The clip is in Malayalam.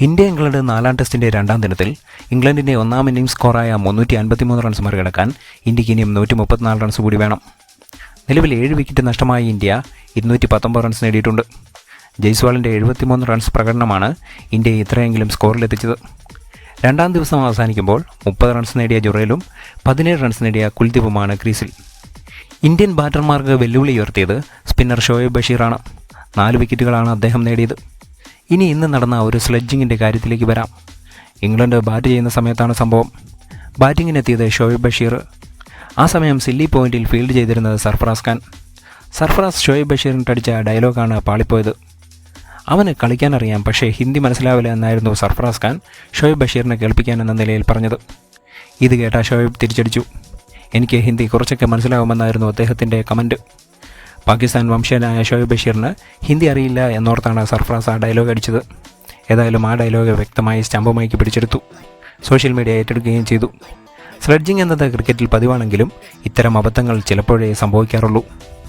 ഇന്ത്യ ഇംഗ്ലണ്ട് നാലാം ടെസ്റ്റിന്റെ രണ്ടാം ദിനത്തിൽ ഇംഗ്ലണ്ടിന്റെ ഒന്നാം ഇന്നിംഗ് സ്കോറായ മുന്നൂറ്റി അൻപത്തിമൂന്ന് റൺസ് മറികടക്കാൻ ഇന്ത്യയ്ക്ക് ഇനിയും നൂറ്റി മുപ്പത്തിനാല് റൺസ് കൂടി വേണം. നിലവിൽ ഏഴ് വിക്കറ്റ് നഷ്ടമായ ഇന്ത്യ ഇരുന്നൂറ്റി പത്തൊമ്പത് റൺസ് നേടിയിട്ടുണ്ട്. ജയ്സ്വാളിന്റെ എഴുപത്തിമൂന്ന് റൺസ് പ്രകടനമാണ് ഇന്ത്യയെ ഇത്രയെങ്കിലും സ്കോറിലെത്തിച്ചത് രണ്ടാം ദിവസം അവസാനിക്കുമ്പോൾ മുപ്പത് റൺസ് നേടിയ ജുറയിലും പതിനേഴ് റൺസ് നേടിയ കുൽദീപുമാണ് ക്രീസിൽ. ഇന്ത്യൻ ബാറ്റർമാർക്ക് വെല്ലുവിളി ഉയർത്തിയത് സ്പിന്നർ ഷോയബ് ബഷീറാണ്. നാല് വിക്കറ്റുകളാണ് അദ്ദേഹം നേടിയത്. ഇനി ഇന്ന് നടന്ന ഒരു സ്ലെഡ്ജിങ്ങിന്റെ കാര്യത്തിലേക്ക് വരാം. ഇംഗ്ലണ്ട് ബാറ്റ് ചെയ്യുന്ന സമയത്താണ് സംഭവം. ബാറ്റിങ്ങിനെത്തിയത് ഷോയബ് ബഷീർ. ആ സമയം സില്ലി പോയിന്റിൽ ഫീൽഡ് ചെയ്തിരുന്നത് സർഫറാസ് ഖാൻ. സർഫറാസ് ഷോയബ് ബഷീറിന് അടിച്ച ഡയലോഗാണ് പാളിപ്പോയത്. അവന് കളിക്കാനറിയാം പക്ഷേ ഹിന്ദി മനസ്സിലാവില്ല എന്നായിരുന്നു സർഫറാസ് ഖാൻ ഷോയബ് ബഷീറിനെ കേൾപ്പിക്കാൻ എന്ന നിലയിൽ പറഞ്ഞത്. ഇത് കേട്ട ഷോയബ് തിരിച്ചടിച്ചു. എനിക്ക് ഹിന്ദി കുറച്ചൊക്കെ മനസ്സിലാവുമെന്നായിരുന്നു അദ്ദേഹത്തിന്റെ കമന്റ് പാകിസ്ഥാൻ വംശനായ ഷോയബ് ബഷീറിന് ഹിന്ദി അറിയില്ല എന്നോർത്താണ് സർഫ്രാസ് ആ ഡയലോഗ് അടിച്ചത്. ഏതായാലും ആ ഡയലോഗ് വ്യക്തമായി സ്റ്റാമ്പുമായിക്ക് പിടിച്ചെടുത്തു. സോഷ്യൽ മീഡിയ ഏറ്റെടുക്കുകയും ചെയ്തു. സ്ലെഡ്ജിംഗ് എന്നത് ക്രിക്കറ്റിൽ പതിവാണെങ്കിലും ഇത്തരം അബദ്ധങ്ങൾ ചിലപ്പോഴേ സംഭവിക്കാറുള്ളൂ.